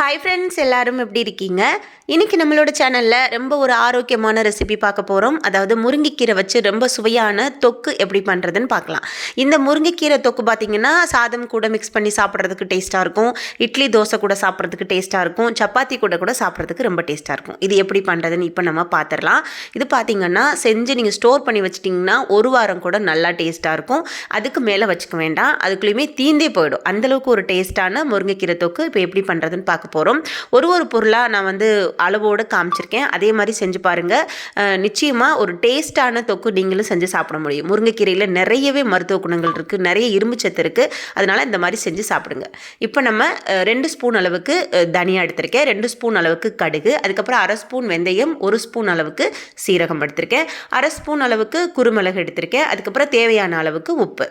Hi friends எல்லாரும் எப்படி இருக்கீங்க? இன்றைக்கி நம்மளோட சேனலில் ரொம்ப ஒரு ஆரோக்கியமான ரெசிபி பார்க்க போகிறோம் அதாவது முருங்கைக்கீரை வச்சு ரொம்ப சுவையான தொக்கு எப்படி பண்ணுறதுன்னு பார்க்கலாம். இந்த முருங்கைக்கீரை தொக்கு பார்த்திங்கன்னா சாதம் கூட மிக்ஸ் பண்ணி சாப்பிட்றதுக்கு டேஸ்ட்டாக இருக்கும். இட்லி தோசை கூட சாப்பிட்றதுக்கு டேஸ்ட்டாக இருக்கும். சப்பாத்தி கூட கூட சாப்பிட்றதுக்கு ரொம்ப டேஸ்ட்டாக இருக்கும். இது எப்படி பண்ணுறதுன்னு இப்போ நம்ம பார்த்துடலாம் இது பார்த்திங்கன்னா செஞ்சு நீங்கள் ஸ்டோர் பண்ணி வச்சிட்டிங்கன்னா ஒரு வாரம் கூட நல்லா டேஸ்ட்டாக இருக்கும். அதுக்கு மேலே வச்சுக்க வேண்டாம். அதுக்குள்ளேயுமே தீந்தே போயிடும். அந்தளவுக்கு ஒரு டேஸ்ட்டான முருங்கைக்கீரை தொக்கு இப்போ எப்படி பண்ணுறதுன்னு பார்க்க போகிறோம் ஒரு ஒரு பொருளாக நான் வந்து அளவோடு காமிச்சிருக்கேன். அதே மாதிரி செஞ்சு பாருங்கள் நிச்சயமாக ஒரு டேஸ்ட்டான தொக்கு நீங்களும் செஞ்சு சாப்பிட முடியும். முருங்கைக்கீரையில் நிறையவே மருத்துவ குணங்கள் இருக்குது நிறைய இரும்பு சத்து இருக்குது அதனால் இந்த மாதிரி செஞ்சு சாப்பிடுங்க. இப்போ நம்ம ரெண்டு ஸ்பூன் அளவுக்கு தனியாக தனியா எடுத்திருக்கேன். ரெண்டு ஸ்பூன் அளவுக்கு கடுகு. அதுக்கப்புறம் அரை ஸ்பூன் வெந்தயம். ஒரு ஸ்பூன் அளவுக்கு சீரகம் எடுத்திருக்கேன். அரை ஸ்பூன் அளவுக்கு குருமிளகு எடுத்திருக்கேன். அதுக்கப்புறம் தேவையான அளவுக்கு உப்பு.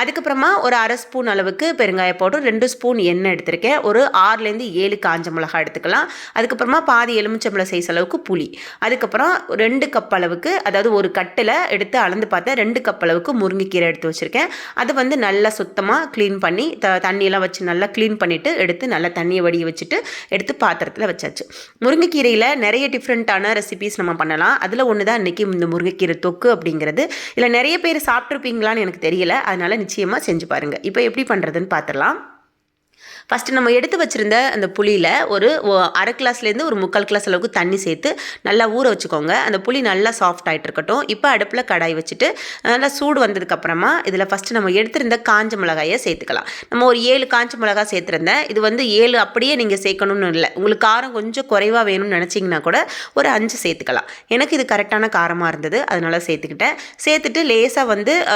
அதுக்கப்புறமா ஒரு அரை ஸ்பூன் அளவுக்கு பெருங்காய பவுடர். ரெண்டு ஸ்பூன் எண்ணெய் எடுத்திருக்கேன். ஒரு ஆறுலேருந்து ஏழு காஞ்ச மிளகாய் எடுத்துக்கலாம். அதுக்கப்புறமா பாதி எலுமிச்சம்பழம் சைஸ் அளவுக்கு புளி. அதுக்கப்புறம் ரெண்டு கப் அளவுக்கு அதாவது ஒரு கட்டில் எடுத்து அளந்து பார்த்தா ரெண்டு கப் அளவுக்கு முருங்கைக்கீரை எடுத்து வச்சுருக்கேன். அதை வந்து நல்லா சுத்தமாக க்ளீன் பண்ணி த தண்ணியெல்லாம் வச்சு நல்லா க்ளீன் பண்ணிவிட்டு எடுத்து நல்லா தண்ணியை வடிய வச்சுட்டு எடுத்து பாத்திரத்தில் வச்சாச்சு. முருங்கைக்கீரையில் நிறைய டிஃப்ரெண்ட்டான ரெசிபிஸ் நம்ம பண்ணலாம். அதில் ஒன்று தான் இன்றைக்கி இந்த முருங்கைக்கீரை தொக்கு அப்படிங்கிறது. இல்லை நிறைய பேர் சாப்பிட்ருப்பீங்களான்னு எனக்கு தெரியல. அதனால் நிச்சயமாக செஞ்சு பாருங்கள் இப்போ எப்படி பண்ணுறதுன்னு பார்த்துடலாம் ஃபஸ்ட்டு நம்ம எடுத்து வச்சுருந்த அந்த புளியில் ஒரு அரை கிளாஸ்லேருந்து ஒரு முக்கால் கிளாஸ் அளவுக்கு தண்ணி சேர்த்து நல்லா ஊற வச்சுக்கோங்க. அந்த புளி நல்லா சாஃப்ட் ஆகிட்டு இருக்கட்டும். இப்போ அடுப்பில் கடாய் வச்சுட்டு நல்லா சூடு வந்ததுக்கப்புறமா இதில் ஃபஸ்ட்டு நம்ம எடுத்திருந்த காஞ்ச மிளகாயை சேர்த்துக்கலாம். நம்ம ஒரு ஏழு காஞ்ச மிளகாய் சேர்த்துருந்தேன் இது வந்து ஏழு அப்படியே நீங்கள் சேர்க்கணும்னு இல்லை. உங்களுக்கு காரம் கொஞ்சம் குறைவாக வேணும்னு நினச்சிங்கன்னா கூட ஒரு அஞ்சு சேர்த்துக்கலாம். எனக்கு இது கரெக்டான காரமாக இருந்தது அதனால் சேர்த்துக்கிட்டேன். சேர்த்துட்டு லேசாக வந்து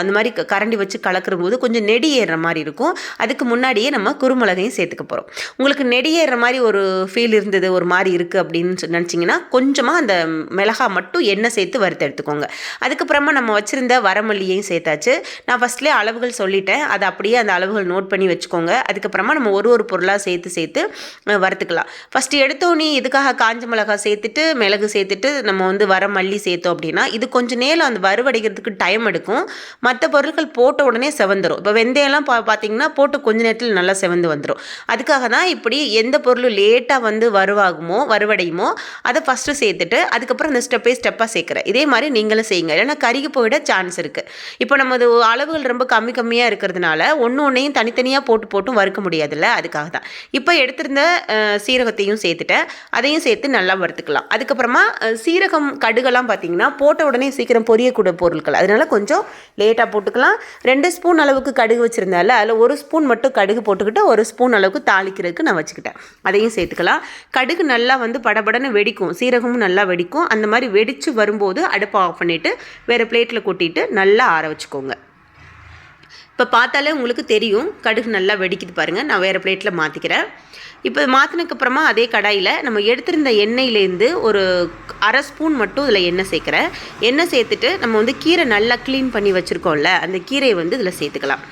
அந்த மாதிரி க- கரண்டி வச்சு கலக்கிற போது கொஞ்சம் நெடி ஏறுற மாதிரி இருக்கும். அதுக்கு முன்னாடியே நம்ம குருமிளகையும் சேர்த்துக்க போகிறோம் உங்களுக்கு நெடியேற மாதிரி ஒரு ஃபீல் இருந்தது ஒரு மாதிரி இருக்குது அப்படின்னு நினச்சிங்கன்னா கொஞ்சமாக அந்த மிளகாய் மட்டும் எண்ணெய் சேர்த்து வறுத்து எடுத்துக்கோங்க. அதுக்கப்புறமா நம்ம வச்சுருந்த வரமல்லியையும் சேர்த்தாச்சு. நான் ஃபஸ்ட்லேயே அளவுகள் சொல்லிட்டேன். அதை அப்படியே அந்த அளவுகள் நோட் பண்ணி வச்சுக்கோங்க. அதுக்கப்புறமா நம்ம ஒரு ஒரு பொருளாக சேர்த்து சேர்த்து வறுத்துக்கலாம். ஃபஸ்ட்டு எடுத்தோன்னே இதுக்காக காஞ்ச மிளகாய் சேர்த்துட்டு மிளகு சேர்த்துட்டு நம்ம வந்து வர மல்லி சேர்த்தோம் அப்படின்னா இது கொஞ்சம் நேரம் அந்த வறுவடைக்கிறதுக்கு டைம் எடுக்கும். மற்ற பொருட்கள் போட்ட உடனே செவந்துடும் இப்போ வெந்தயம்லாம் பா பார்த்தீங்கன்னா போட்டு கொஞ்ச நேரத்தில் நல்லா செவந்து வந்துடும் அதுக்காக தான் இப்படி எந்த பொருளும் லேட்டாக வந்து வறுவாகுமோ வறுவடையுமோ அதை ஃபஸ்ட்டு சேர்த்துட்டு அதுக்கப்புறம் அந்த ஸ்டெப்பை ஸ்டெப்பாக சேர்க்குறேன். இதே மாதிரி நீங்களும் செய்யுங்க. இல்லைன்னா கருகி போயிட சான்ஸ் இருக்குது இப்போ நமது அளவுகள் ரொம்ப கம்மி கம்மியாக இருக்கிறதுனால ஒன்று ஒன்றையும் தனித்தனியாக போட்டு போட்டும் வறுக்க முடியாதுல்ல? அதுக்காக தான் இப்போ எடுத்திருந்த சீரகத்தையும் சேர்த்துட்டேன். அதையும் சேர்த்து நல்லா வறுத்துக்கலாம். அதுக்கப்புறமா சீரகம் கடுகெல்லாம் பார்த்தீங்கன்னா போட்ட உடனே சீக்கிரம் பொரியக்கூடிய பொருட்கள். அதனால் கொஞ்சம் லேட்டாக போட்டுக்கலாம். ரெண்டு ஸ்பூன் அளவுக்கு கடுகு வச்சுருந்தால அதில் ஒரு ஸ்பூன் மட்டும் கடுகு போட்டுக்கிட்டு ஒரு ஸ்பூன் அளவுக்கு தாளிக்கிறதுக்கு நான் வச்சுக்கிட்டேன். அதையும் சேர்த்துக்கலாம். கடுகு நல்லா வந்து படபடன்னு வெடிக்கும். சீரகமும் நல்லா வெடிக்கும். அந்த மாதிரி வெடித்து வரும்போது அடுப்பை ஆஃப் பண்ணிவிட்டு வேறு பிளேட்டில் கொட்டிட்டு நல்லா ஆற வச்சுக்கோங்க. இப்போ பார்த்தாலே உங்களுக்கு தெரியும். கடுகு நல்லா வெடிக்குது பாருங்கள் நான் வேறு பிளேட்டில் மாற்றிக்கிறேன் இப்போ மாற்றினதுக்கப்புறமா அதே கடாயில் நம்ம எடுத்திருந்த எண்ணெயிலேருந்து ஒரு அரை ஸ்பூன் மட்டும் இதில் எண்ணெய் சேர்க்குறேன். எண்ணெய் சேர்த்துட்டு நம்ம வந்து கீரை நல்லா க்ளீன் பண்ணி வச்சுருக்கோம்ல அந்த கீரையை வந்து இதில் சேர்த்துக்கலாம்.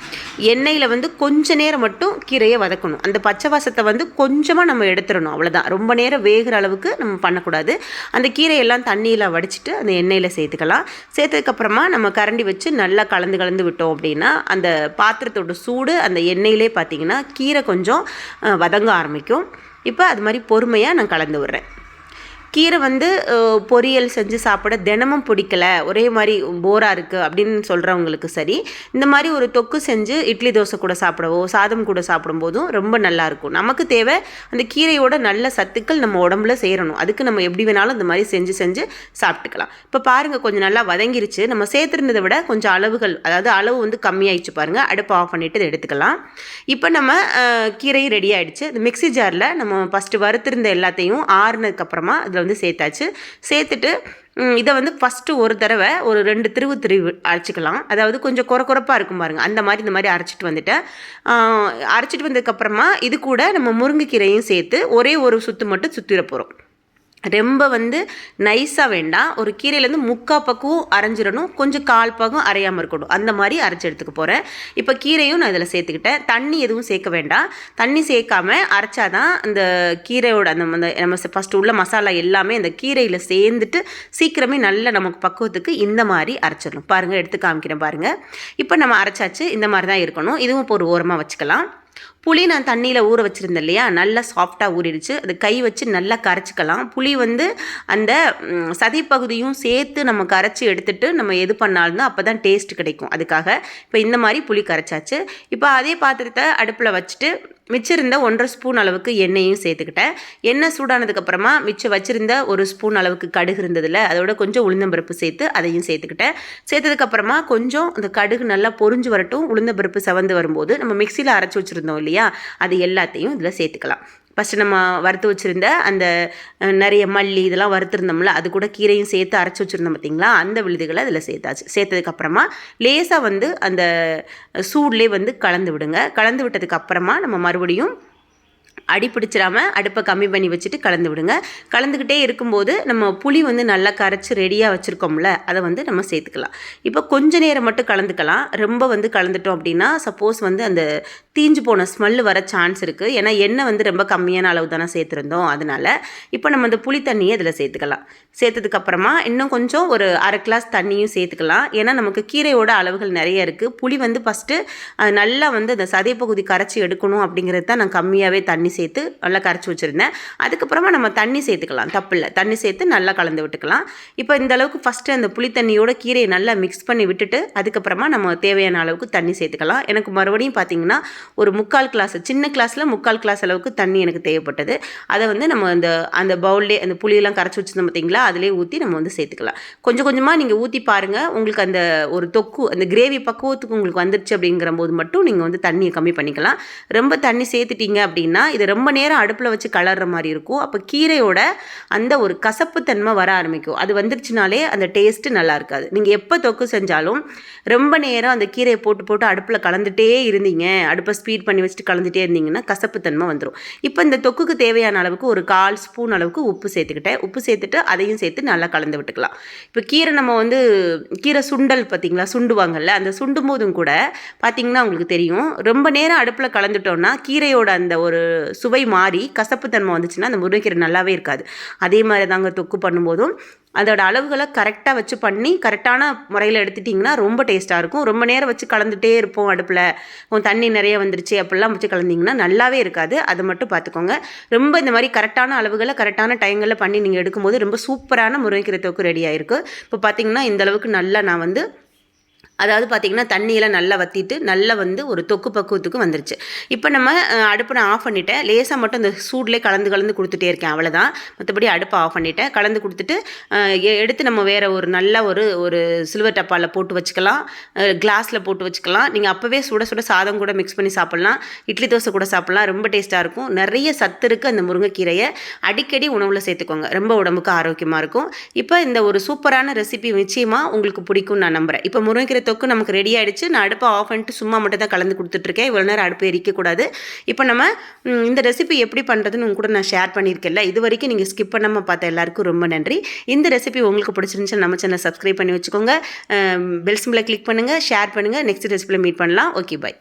எண்ணெயில் வந்து கொஞ்ச நேரம் மட்டும் கீரையை வதக்கணும். அந்த பச்சை வாசத்தை வந்து கொஞ்சமாக நம்ம எடுத்துடணும். அவ்வளோதான் ரொம்ப நேரம் வேகிற அளவுக்கு நம்ம பண்ணக்கூடாது. அந்த கீரையெல்லாம் தண்ணியில் வடிச்சிட்டு அந்த எண்ணெயில் சேர்த்துக்கலாம். சேர்த்ததுக்கப்புறமா நம்ம கரண்டி வச்சு நல்லா கலந்து கலந்து விட்டோம் அப்படின்னா அந்த பாத்திரத்தோட சூடு அந்த எண்ணெயிலே பார்த்தீங்கன்னா கீரை கொஞ்சம் வதங்க ஆரம்பிக்கும். இப்போ அது மாதிரி பொறுமையாக நான் கலந்து விடுறேன். கீரை வந்து பொரியல் செஞ்சு சாப்பிட தினமும் பிடிக்கல. ஒரே மாதிரி போராக இருக்குது அப்படின்னு சொல்கிறவங்களுக்கு சரி இந்த மாதிரி ஒரு தொக்கு செஞ்சு இட்லி தோசை கூட சாப்பிடவோ சாதம் கூட சாப்பிடும்போதும் ரொம்ப நல்லாயிருக்கும் நமக்கு தேவை அந்த கீரையோட நல்ல சத்துக்கள் நம்ம உடம்புல சேரணும். அதுக்கு நம்ம எப்படி வேணாலும் இந்த மாதிரி செஞ்சு செஞ்சு சாப்பிட்டுக்கலாம். இப்போ பாருங்கள் கொஞ்சம் நல்லா வதங்கிருச்சு. நம்ம சேர்த்துருந்ததை விட கொஞ்சம் அளவுகள் அதாவது அளவு வந்து கம்மியாயிடுச்சு பாருங்கள் அடுப்பு ஆஃப் பண்ணிவிட்டு இதை எடுத்துக்கலாம். இப்போ நம்ம கீரையும் ரெடி ஆகிடுச்சு இந்த மிக்ஸி ஜாரில் நம்ம ஃபஸ்ட்டு வறுத்திருந்த எல்லாத்தையும் ஆறுனதுக்கப்புறமா அதில் வந்து சேர்த்தாச்சு. சேர்த்துட்டு இதை வந்து ஃபஸ்ட்டு ஒரு தடவை ஒரு ரெண்டு திருவு திருவு அரைச்சிக்கலாம். அதாவது கொஞ்சம் குறை குறைப்பாக இருக்கும் பாருங்கள் அந்த மாதிரி இந்த மாதிரி அரைச்சிட்டு வந்துட்டேன். அரைச்சிட்டு வந்ததுக்கப்புறமா இது கூட நம்ம முருங்கைக்கீரையும் சேர்த்து ஒரே ஒரு சுற்று மட்டும் சுற்றிட போகிறோம் ரொம்ப வந்து நைஸாக வேண்டாம் ஒரு கீரையிலேருந்து முக்கால் பக்கம் அரைஞ்சிடணும். கொஞ்சம் கால் பக்கம் அரையாமல் இருக்கணும். அந்த மாதிரி அரைச்சி எடுத்துக்க போகிறேன் இப்போ கீரையும் நான் இதில் சேர்த்துக்கிட்டேன். தண்ணி எதுவும் சேர்க்க வேண்டாம். தண்ணி சேர்க்காம அரைச்சாதான் அந்த கீரையோட அந்த அந்த நம்ம ஃபஸ்ட்டு உள்ள மசாலா எல்லாமே அந்த கீரையில் சேர்ந்துட்டு சீக்கிரமே நல்ல நமக்கு பக்குவத்துக்கு இந்த மாதிரி அரைச்சிடணும். பாருங்கள் எடுத்து காமிக்கிறேன் பாருங்கள் இப்போ நம்ம அரைச்சாச்சு. இந்த மாதிரி தான் இருக்கணும். இதுவும் இப்போ ஒரு ஓரமாக வச்சுக்கலாம். புளி நான் தண்ணியில் ஊற வச்சுருந்தேன் இல்லையா? நல்லா சாஃப்டாக ஊறிடுச்சு. அது கை வச்சு நல்லா கரைச்சிக்கலாம். புளி வந்து அந்த சதிப்பகுதியும் சேர்த்து நம்ம கரைச்சி எடுத்துகிட்டு நம்ம எது பண்ணாலும் அப்போ தான் டேஸ்ட் கிடைக்கும். அதுக்காக இப்போ இந்த மாதிரி புளி கரைச்சாச்சு. இப்போ அதே பாத்திரத்தை அடுப்பில் வச்சுட்டு மிச்சிருந்த ஒன்றரை ஸ்பூன் அளவுக்கு எண்ணெயும் சேர்த்துக்கிட்டேன். எண்ணெய் சூடானதுக்கப்புறமா மிச்சம் வச்சுருந்த ஒரு ஸ்பூன் அளவுக்கு கடுகு இருந்ததில்ல அதோட கொஞ்சம் உளுந்தம்பருப்பு சேர்த்து அதையும் சேர்த்துக்கிட்டேன். சேர்த்ததுக்கப்புறமா கொஞ்சம் அந்த கடுகு நல்லா பொரிஞ்சு வரட்டும் உளுந்தம்பருப்பு செவந்து வரும்போது நம்ம மிக்சியில் அரைச்சி வச்சுருந்தோம் இல்லையா அது எல்லாத்தையும் இதில் சேர்த்துக்கலாம். ஃபஸ்ட்டு நம்ம வறுத்து வச்சுருந்த அந்த நிறைய மல்லி இதெல்லாம் வறுத்துருந்தோம்ல அது கூட கீரையும் சேர்த்து அரைச்சி வச்சுருந்தோம் பார்த்தீங்களா அந்த விழுதுகளை அதில் சேர்த்தாச்சு. சேர்த்ததுக்கப்புறமா லேசாக வந்து அந்த சூட்லேயே வந்து கலந்து விடுங்க. கலந்து விட்டதுக்கப்புறமா நம்ம மறுபடியும் அடி பிடிச்சிடாம அடுப்பை கம்மி பண்ணி வச்சுட்டு கலந்து விடுங்க. கலந்துக்கிட்டே இருக்கும்போது நம்ம புளி வந்து நல்லா கரைச்சி ரெடியாக வச்சுருக்கோம்ல அதை வந்து நம்ம சேர்த்துக்கலாம். இப்போ கொஞ்ச நேரம் மட்டும் கலந்துக்கலாம். ரொம்ப வந்து கலந்துட்டோம் அப்படின்னா சப்போஸ் வந்து அந்த தீஞ்சு போன ஸ்மெல்லு வர சான்ஸ் இருக்குது ஏன்னா எண்ணெய் வந்து ரொம்ப கம்மியான அளவு தானே சேர்த்துருந்தோம். அதனால் இப்போ நம்ம அந்த புளி தண்ணியை இதில் சேர்த்துக்கலாம். சேர்த்ததுக்கப்புறமா இன்னும் கொஞ்சம் ஒரு அரை கிளாஸ் தண்ணியும் சேர்த்துக்கலாம். ஏன்னா நமக்கு கீரையோட அளவுகள் நிறைய இருக்குது புளி வந்து ஃபஸ்ட்டு நல்லா வந்து அந்த சதைப்பகுதி கரைச்சி எடுக்கணும் அப்படிங்கிறது தான் நான் கம்மியாகவே தண்ணி சேர்த்து நல்லா கரைச்சி வச்சுருந்தேன். அதுக்கப்புறமா நம்ம தண்ணி சேர்த்துக்கலாம். தப்பில்லை. தண்ணி சேர்த்து நல்லா கலந்து விட்டுக்கலாம். இப்போ இந்த அளவுக்கு ஃபஸ்ட்டு அந்த புளி தண்ணியோட கீரையை நல்லா மிக்ஸ் பண்ணி விட்டுட்டு அதுக்கப்புறமா நம்ம தேவையான அளவுக்கு தண்ணி சேர்த்துக்கலாம். எனக்கு மறுபடியும் பார்த்தீங்கன்னா ஒரு முக்கால் கிளாஸ் சின்ன கிளாஸில் முக்கால் கிளாஸ் அளவுக்கு தண்ணி எனக்கு தேவைப்பட்டது. அதை வந்து நம்ம அந்த அந்த பவுல்லே அந்த புளியெல்லாம் கரைச்சி வச்சுருந்தோம் பார்த்தீங்களா அதிலே ஊற்றி நம்ம வந்து சேர்த்துக்கலாம். கொஞ்சம் கொஞ்சமாக நீங்கள் ஊற்றி பாருங்கள் உங்களுக்கு அந்த ஒரு தொக்கு அந்த கிரேவி பக்குவத்துக்கு உங்களுக்கு வந்துருச்சு அப்படிங்கிற போது மட்டும் நீங்கள் வந்து தண்ணியை கம்மி பண்ணிக்கலாம். ரொம்ப தண்ணி சேர்த்துட்டீங்க அப்படின்னா இது ரொம்ப நேரம் அடுப்பில் வச்சு கலர்ற மாதிரி இருக்கும். அப்போ கீரையோட அந்த ஒரு கசப்புத்தன்மை வர ஆரம்பிக்கும். அது வந்துருச்சுனாலே அந்த டேஸ்ட்டு நல்லா இருக்காது. நீங்கள் எப்போ தொக்கு செஞ்சாலும் ரொம்ப நேரம் அந்த கீரையை போட்டு போட்டு அடுப்பில் கலந்துகிட்டே இருந்தீங்க. அடுப்பை ஸ்பீட் பண்ணி வச்சுட்டு கலந்துகிட்டே இருந்தீங்கன்னா கசப்புத்தன்மை வந்துடும் இப்போ இந்த தொக்குக்கு தேவையான அளவுக்கு ஒரு கால் ஸ்பூன் அளவுக்கு உப்பு சேர்த்துக்கிட்டேன். உப்பு சேர்த்துட்டு அதையும் சேர்த்து நல்லா கலந்து விட்டுக்கலாம். இப்போ கீரை நம்ம வந்து கீரை சுண்டல் பார்த்தீங்களா? சுண்டுவாங்கல்ல? அந்த சுண்டும் போதும் கூட பார்த்தீங்கன்னா உங்களுக்கு தெரியும். ரொம்ப நேரம் அடுப்பில் கலந்துட்டோம்னா கீரையோட அந்த ஒரு சுவை மாறி கசப்புத்தன்மை வந்துச்சுன்னா அந்த முருங்கைக்கீரை நல்லாவே இருக்காது. அதே மாதிரி தாங்க தொக்கு பண்ணும்போதும். அதோட அளவுகளை கரெக்டாக வச்சு பண்ணி கரெக்டான முறையில் எடுத்துட்டிங்கன்னா ரொம்ப டேஸ்ட்டாக இருக்கும். ரொம்ப நேரம் வச்சு கலந்துகிட்டே இருப்போம் அடுப்பில். தண்ணி நிறைய வந்துருச்சு அப்படிலாம் வச்சு கலந்திங்கன்னா நல்லாவே இருக்காது. அதை மட்டும் பார்த்துக்கோங்க. ரொம்ப இந்த மாதிரி கரெக்டான அளவுகளை கரெக்டான டைங்களில் பண்ணி நீங்கள் எடுக்கும்போது ரொம்ப சூப்பரான முருங்கைக்கீரை தொக்கு ரெடி ஆகிருக்கு இப்போ பார்த்தீங்கன்னா இந்த அளவுக்கு நல்லா நான் வந்து அதாவது பார்த்திங்கன்னா தண்ணியெல்லாம் நல்லா வற்றிட்டு நல்லா வந்து ஒரு தொக்கு பக்குவத்துக்கு வந்துருச்சு. இப்போ நம்ம அடுப்பை நான் ஆஃப் பண்ணிட்டேன். லேசாக மட்டும் அந்த சூட்லேயே கலந்து கலந்து கொடுத்துட்டே இருக்கேன். அவ்வளோதான் மற்றபடி அடுப்பை ஆஃப் பண்ணிட்டேன். கலந்து கொடுத்துட்டு எடுத்து நம்ம வேறு ஒரு நல்ல ஒரு ஒரு சில்வர் டப்பாவில் போட்டு வச்சுக்கலாம். கிளாஸில் போட்டு வச்சுக்கலாம். நீங்கள் அப்போவே சுட சுட சாதம் கூட மிக்ஸ் பண்ணி சாப்பிட்லாம். இட்லி தோசை கூட சாப்பிட்லாம். ரொம்ப டேஸ்ட்டாக இருக்கும். நிறைய சத்து இருக்குது அந்த முருங்கைக்கீரையை. அடிக்கடி உணவில் சேர்த்துக்கோங்க. ரொம்ப உடம்புக்கு ஆரோக்கியமாக இருக்கும். இப்போ இந்த ஒரு சூப்பரான ரெசிபி நிச்சயமாக உங்களுக்கு பிடிக்கும் நான் நம்புகிறேன் இப்போ முருங்கைக்கீரை தொக்கு நமக்கு ரெடி ஆகிடுச்சு நான் அடுப்பை ஆஃப் பண்ணிட்டு சும்மா மட்டும் தான் கலந்து கொடுத்துட்ருக்கேன் இவ்வளோ நேரம் அடுப்பு எரிக்கக்கூடாது. இப்போ நம்ம இந்த ரெசிபி எப்படி பண்ணுறதுன்னு உங்க கூட நான் ஷேர் பண்ணியிருக்கேன்ல. இது வரைக்கும் நீங்கள் ஸ்கிப் பண்ணாமல் பார்த்த எல்லாருக்கும் ரொம்ப நன்றி. இந்த ரெசிபி உங்களுக்கு பிடிச்சிருந்துச்சு நம்ம சேனல் சப்ஸ்கிரைப் பண்ணி வச்சுக்கோங்க. பெல் சிம்பிளை கிளிக் பண்ணுங்கள் ஷேர் பண்ணுங்கள் நெக்ஸ்ட் ரெசிபியில் மீட் பண்ணலாம். Okay bye